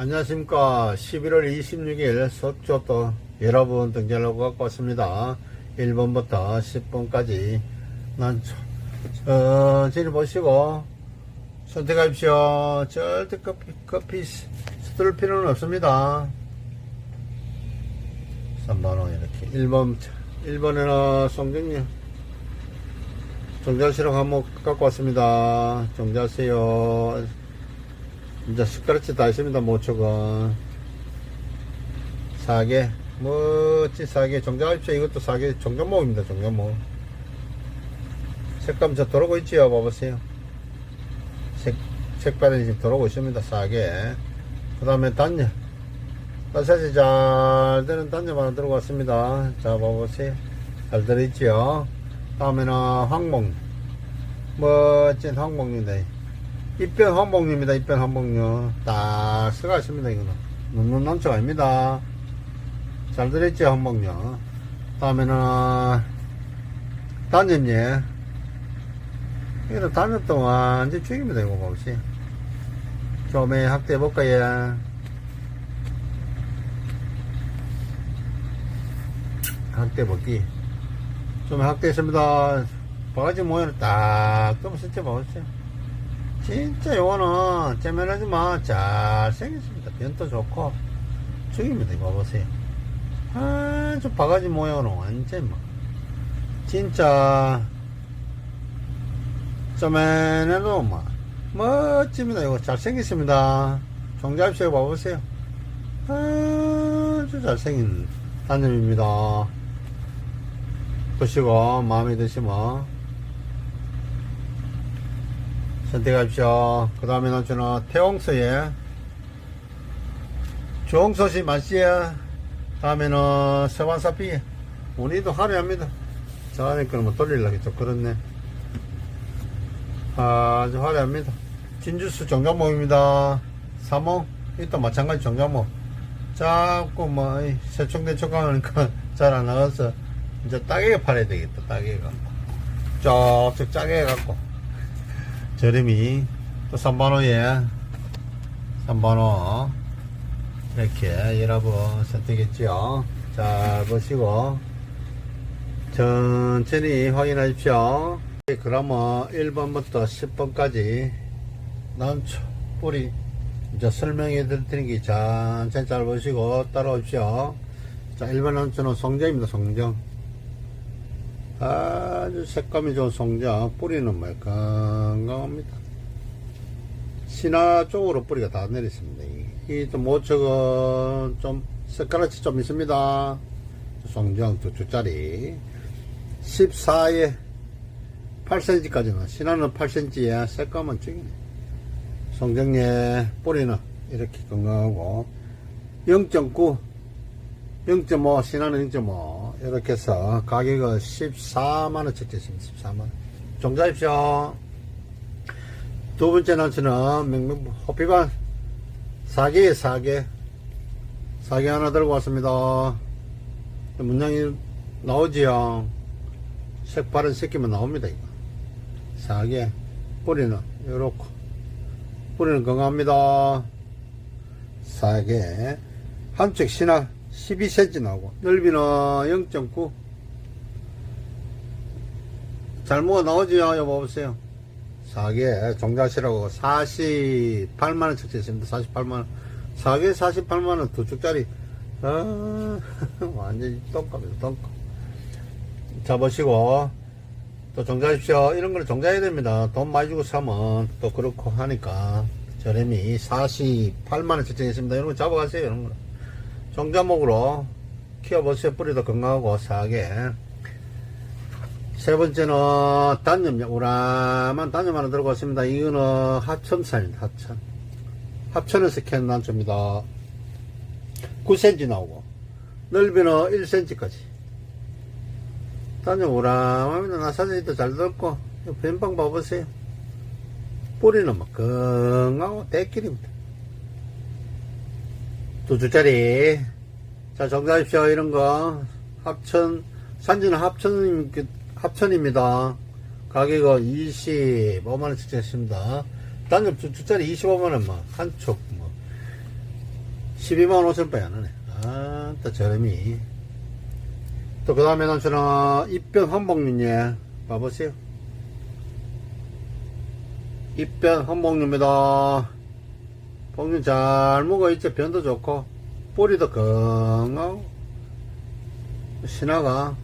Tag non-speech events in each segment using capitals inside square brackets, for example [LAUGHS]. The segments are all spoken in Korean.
안녕하십니까. 11월 26일 석조 또 여러분 등재하려고 갖고 왔습니다. 1번부터 10번까지. 난 천천히 보시고 선택하십시오. 절대 커피, 커피 스들 필요는 없습니다. 3번호 이렇게. 1번 1번에는 송정리 정자시로 한번 갖고 왔습니다. 정자세요 이제 스크래치 다 있습니다 모초가. 사계 멋진 사계. 정자입시오. 이것도 사계 정자목입니다 정자목. 색감 저 들어오고 있지요 봐보세요. 색, 색깔이 지금 들어오고 있습니다 사계. 그 다음에 단녀. 사실 잘 되는 단녀 하나 들어고 왔습니다. 자 봐보세요. 잘 들어있지요. 다음에는 황목 멋진 황목입니다 입변 황목입니다. 입변 황목요 딱 쓰가 있습니다 이거는. 눈눈 남쪽 아닙니다. 잘 들었죠 황목요 다음에는 단엽예. 이거는 단엽도 완전 죽입니다 이거 보시. 좀에 확대해 볼까요 확대 볼기 좀 확대했습니다. 바가지 모양을 딱 뜨면 진짜 봐보세요 진짜 요거는 째면하지 마. 잘 생겼습니다. 변도 좋고. 죽입니다. 이거 봐보세요. 아주 바가지 모양으로 완전 막. 진짜. 쩌면해도 막. 멋집니다. 이거 잘생겼습니다. 종잡시오 봐보세요. 아주 잘생긴 단점입니다. 보시고 마음에 드시면 선택하십시오. 그 다음에 는 저는 태홍서에 주홍소시 맛이야. 다음에는 서반사피 우리도 화려합니다. 저 안에 거는 뭐 돌리려고 좀 그렇네. 아주 화려합니다. 진주스 정자목입니다. 사모 이또 마찬가지 정자목. 자꾸 뭐 세총대총 가니까 잘 안 나가서 이제 따개가 팔아야 되겠다. 따개가 쪽쪽 짜게 해갖고 저렴이. 또 3번호에. 3번호. 이렇게 여러분 선택했죠. 잘 보시고. 천천히 확인하십시오. 그러면 1번부터 10번까지 난초 뿌리. 이제 설명해 드리는 게 천천히 잘 보시고 따라오십시오. 자 1번 난초는 성정입니다 성정 아주 색감이 좋은 송자 뿌리는 뭐 건강합니다. 신화 쪽으로 뿌리가 다 내렸습니다 이좀 모척은 좀 색깔같이 좀 있습니다. 송정 두 주짜리. 14에 8cm까지는 신화는 8cm에 색감은 쭉이네. 송정의 뿌리는 이렇게 건강하고 0.9 0.5 신화는 0.5 이렇게 해서 가격은 14만원 책정했습니다. 14만원. 종자입시오. 두 번째 난치는 맹맹 호피반. 4개에 4개 4개 하나 들고 왔습니다. 문양이 나오지요? 색바른 새끼만 나옵니다 이거. 4개 뿌리는 요렇고. 뿌리는 건강합니다. 4개 한쪽 신화 12cm 나오고 넓이는 0.9잘 모아 나오지요 여보 보세요. 4개 종자시라고 48만원 책정했습니다. 48만원. 4개 48만원 두 쪽짜리. 아, [LAUGHS] 완전히 똥값이다 똥값. 자 보시고. 또 종자십시오. 이런 거는 종자해야 됩니다. 돈 많이 주고 사면 또 그렇고 하니까. 저렴이 48만원 책정했습니다. 이런 거 잡아가세요 이런 거는 종자목으로 키워보세요. 뿌리도 건강하고 싸게. 세 번째는 단염, 우람한 단염 하나 들고 왔습니다. 이거는 하천산입니다. 하천. 합천에서 캔 난초입니다. 9cm 나오고, 넓이는 1cm까지. 단염 우람합니다. 나 사진도 잘 들었고, 변방 봐보세요. 뿌리는 막 건강하고 대길입니다. 두 주짜리. 자, 정답입시오. 이런 거. 합천, 산지는 합천, 합천입니다. 가격은 25만원 측정했습니다. 단엽 두 주짜리 25만원, 뭐, 한 촉, 뭐. 12만 5천 빼안 하네. 아, 또 저렴이. 또 그 다음에 남편은 입변 한복륜예. 봐보세요. 입변 한복륜입니다. 복륜 잘 먹어 있죠. 변도 좋고, 뿌리도 건강하고, 신화가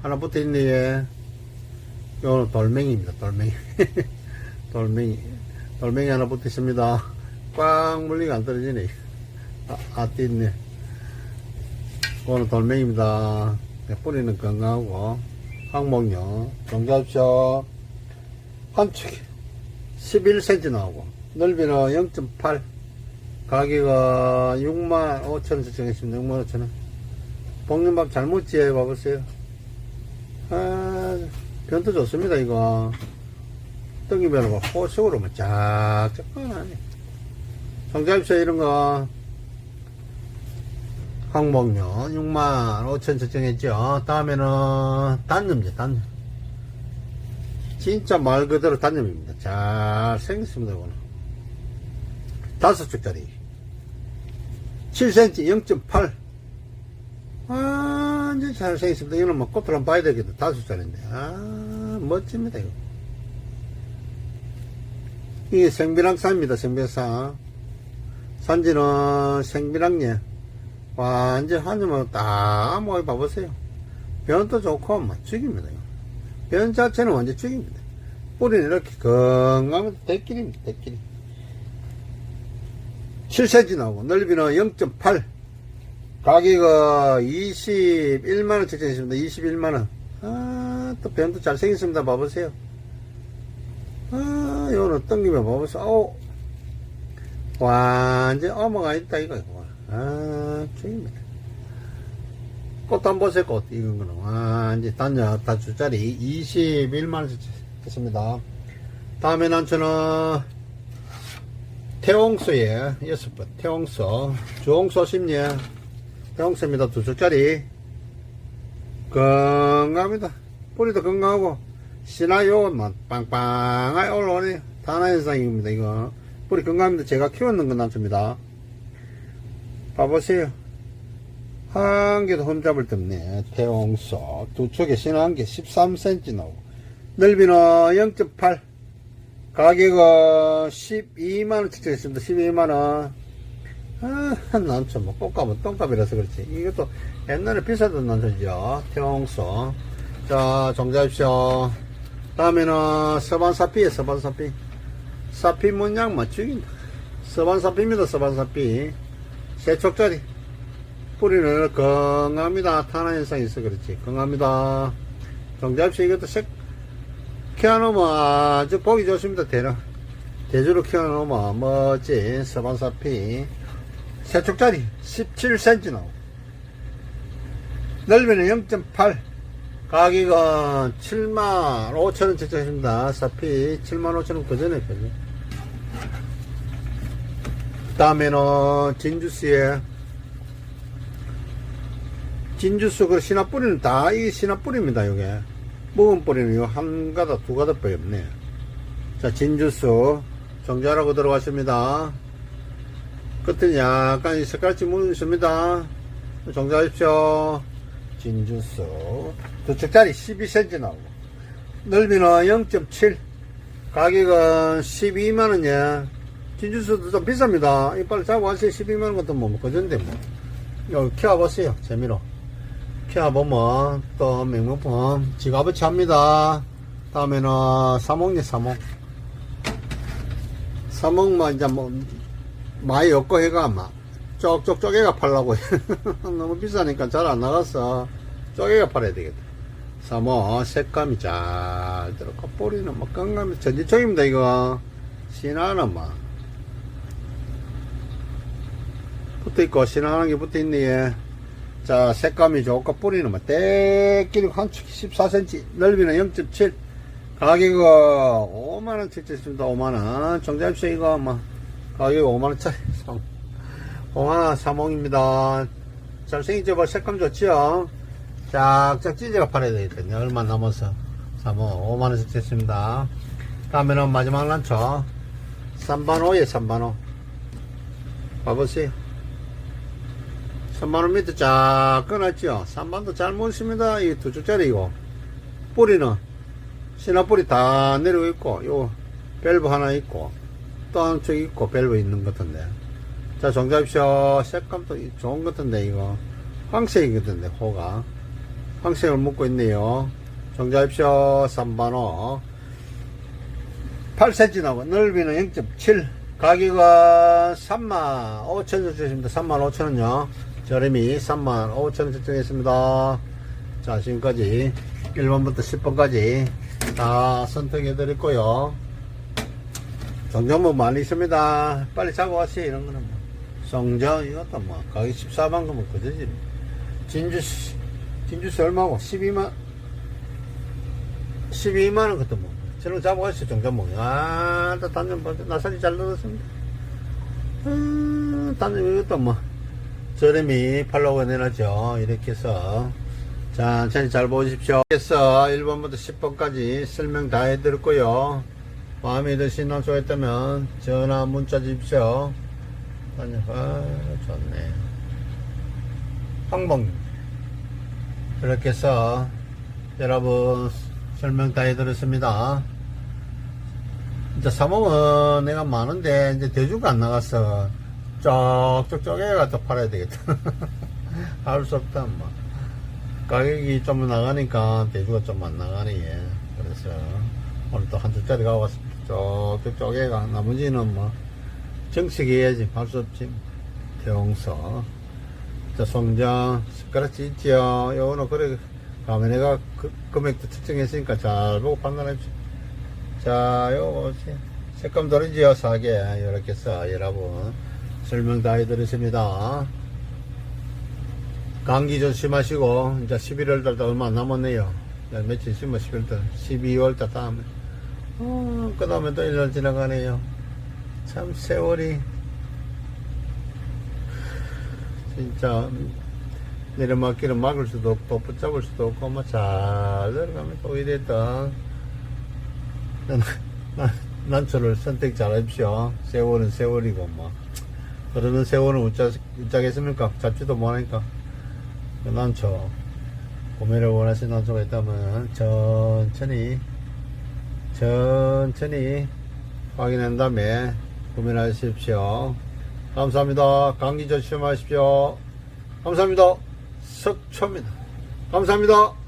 하나 붙어 있네, 예. 요거는 돌멩이입니다, 돌멩이. [LAUGHS] 돌멩이. 돌멩이 하나 붙어 있습니다. 꽉 물리가 안 떨어지네. 아, 아, 띠네. 오늘 돌멩이입니다. 네, 뿌리는 건강하고, 항목료, 정잡쇼, 한 축이 11cm 나오고, 넓이는 0.8, 가격은 6만 5천원 정했습니다. 6만 5천원. 볶음밥 잘 먹지? 봐보세요. 아, 변도 좋습니다, 이거. 떡이 변하고, 호식으로만 쫙쫙 하네. 정잡쇼 이런 거, 항목료 6만 5천 적정했죠. 다음에는 단념제, 단념. 진짜 말 그대로 단념입니다. 잘 생겼습니다, 이거는. 다섯 쪽짜리. 7cm 0.8. 완전 잘 생겼습니다. 이거는 뭐 꽃을 한번 봐야 되겠다. 다섯 짜리인데. 아, 멋집니다, 이거. 이게 생비랑산입니다, 생비랑산. 산지는 생비랑예. 완전 한줌을 딱 모아 봐보세요. 변도 좋고, 막 죽입니다. 이거. 변 자체는 완전 죽입니다. 뿌리는 이렇게 건강한 대끼리입니다, 대끼리. 7cm 나오고, 넓이는 0.8. 가격은 21만원 책정했습니다. 21만원. 아, 또 변도 잘생겼습니다. 봐보세요. 아, 요는 땡기면 봐보세요. 오, 완전 어머가 있다, 이거. 아, 죽입니다. 꽃도 한번 보세요, 꽃. 이건 거는. 완전 단자, 다주짜리 21만원 했습니다. 다음에 난 저는 태홍수에 여섯 번, 태홍수. 주홍수 심리에 태홍수입니다. 두 주짜리. 건강합니다. 뿌리도 건강하고, 신화요만 빵빵하게 올라오네. 단화현상입니다, 이거. 뿌리 건강합니다. 제가 키웠는 건 남습니다. 봐보세요. 한 개도 흠잡을 데 없네. 태홍수. 두 쪽에 신화 한개 13cm 나오고. 넓이는 0.8. 가격은 12만원 측정했습니다. 12만원. 아, 난좀 뭐, 꽃값은 똥값이라서 그렇지. 이것도 옛날에 비싸던 난초죠. 태홍수. 자, 정잡쇼. 다음에는 서반사피에 서반사피. 사피 문양 맞추긴다. 서반사피입니다, 서반사피. 세 촉짜리. 뿌리는 건강합니다. 탄화 현상이 있어 그렇지. 건강합니다. 정잡쇼 이것도 색, 키워놓으면 아주 보기 좋습니다. 대략. 대주로 키워놓으면 멋진 서반사피. 세 촉짜리 17cm 나오고. 넓이는 0.8. 가격은 7만 5천원 책정했습니다. 사피 7만 5천원 그 전에 펴죠. 다음에는 진주스에 진주스 그 신화 뿌리는 다 이 신화 뿌리입니다. 요게 묵은 뿌리는 요한 가닥 두 가닥 밖에 없네. 자 진주스 정자라고 들어가십니다. 끝은 약간 이 색깔지 묻어 있습니다. 정자하십시오. 진주스 두 척짜리 12cm 나오고 넓이는 0.7 가격은 12만원이야 진주스도 좀 비쌉니다 이빨 하세요 12만원 같은 뭐 그전데 뭐 여기 키워보세요 재미로 키워보면 또 명목품. 지갑어치 합니다. 다음에는 사목네 사목 사목만 이제 뭐 많이 없고 해가 막 쪽쪽 쪼개가 팔라고 [LAUGHS] 너무 비싸니까 잘 안 나갔어 쪼개가 팔아야 되겠다. 사모 색감이 잘 들어가. 뿌리는 뭐 건강이 전지총입니다 이거. 신하는 뭐. 붙어있고 신하는 게 붙어있네 자 색감이 좋고 뿌리는 뭐 때끼리 한축 14cm 넓이는 0.7 가격은 5만원 책정했습니다 5만원 정자입시 이거 뭐 가격이 5만원짜리 홍하 사몽입니다. 잘생기죠? 뭐 색감 좋지요? 쫙쫙 찢어가 팔아야 되겠거든요. 얼마 남아서. 사몽 5만원씩 됐습니다. 다음에는 마지막 란초. 3반호에 3반호. 봐보세요. 3만원 밑에 쫙 끊었죠 3만도 잘 못습니다. 이두 쪽짜리고 뿌리는 신화뿌리 다 내려오고 있고 요 밸브 하나 있고 또 한쪽 있고 밸브 있는 것 같은데. 자 정잡쇼 색감도 좋은 것 같은데 이거. 황색이거든요 호가. 황색을 묶고 있네요. 정잡쇼 3반호 8cm 나고 넓이는 0.7 가격은 3만 5천 원 주십니다. 3만 5천 원요 저렴이 3만 5천 원 책정했습니다. 자 지금까지 1번부터 10번까지 다 선택해 드렸고요. 정정뭐 많이 있습니다. 빨리 잡아가세요 이런 거는 뭐. 성정 이것도 뭐 가격 14만 그면 그저지. 진주시 진주시 얼마고? 12만 12만원 그것도 뭐. 저런 잡아가시죠 정정목 아 단전 봐 나사리 잘 넣었습니다. 음, 단전 이것도 뭐 저렴이 팔로우가 내놨죠. 이렇게 해서. 천천히 잘 보십시오. 그래서 1번부터 10번까지 설명 다 해드렸고요. 마음에 드시는 소가 있다면 전화 문자 주십시오. 아 좋네. 황봉 이렇게 해서 여러분 설명 다 해드렸습니다. 이제 사모은 내가 많은데 이제 대주가 안 나갔어 쪼개가 또 팔아야 되겠다. 할 수 없다 뭐 가격이 좀 나가니까 대주가 좀 안 나가네 예. 그래서 오늘 또한 주짜리 가고 왔습니다. 쪽쪽 쪼개가 나머지는 뭐 정식해야지. 할 수 없지. 대홍서. 자 송장. 스크래치 있지요 요거는 그래. 가면 내가. 그, 금액도 특정했으니까 잘 보고 판단해주세요 자 요거 색감 다르지요 사게. 이렇게 해서 여러분 설명 다 해드렸습니다. 감기 조심하시고 이제 11월 달 도 얼마 안 남았네요. 이제 며칠 있으면 11월 달 12월 달 다음에. 어, 그 다음에 또 1년 지나가네요. 참 세월이. 진짜 내려막기를 막을 수도 없고 붙잡을 수도 없고 뭐잘 내려가면 또 이랬다. 난, 난, 난초를 선택 잘 하십시오. 세월은 세월이고 뭐 그러는 세월은 웃자, 웃자겠습니까? 잡지도 못하니까. 그 난초 구매를 원하시는 난초가 있다면 천천히 천천히 확인한 다음에 구매를 하십시오. 감사합니다. 감기 조심하십시오. 감사합니다. 석초입니다. 감사합니다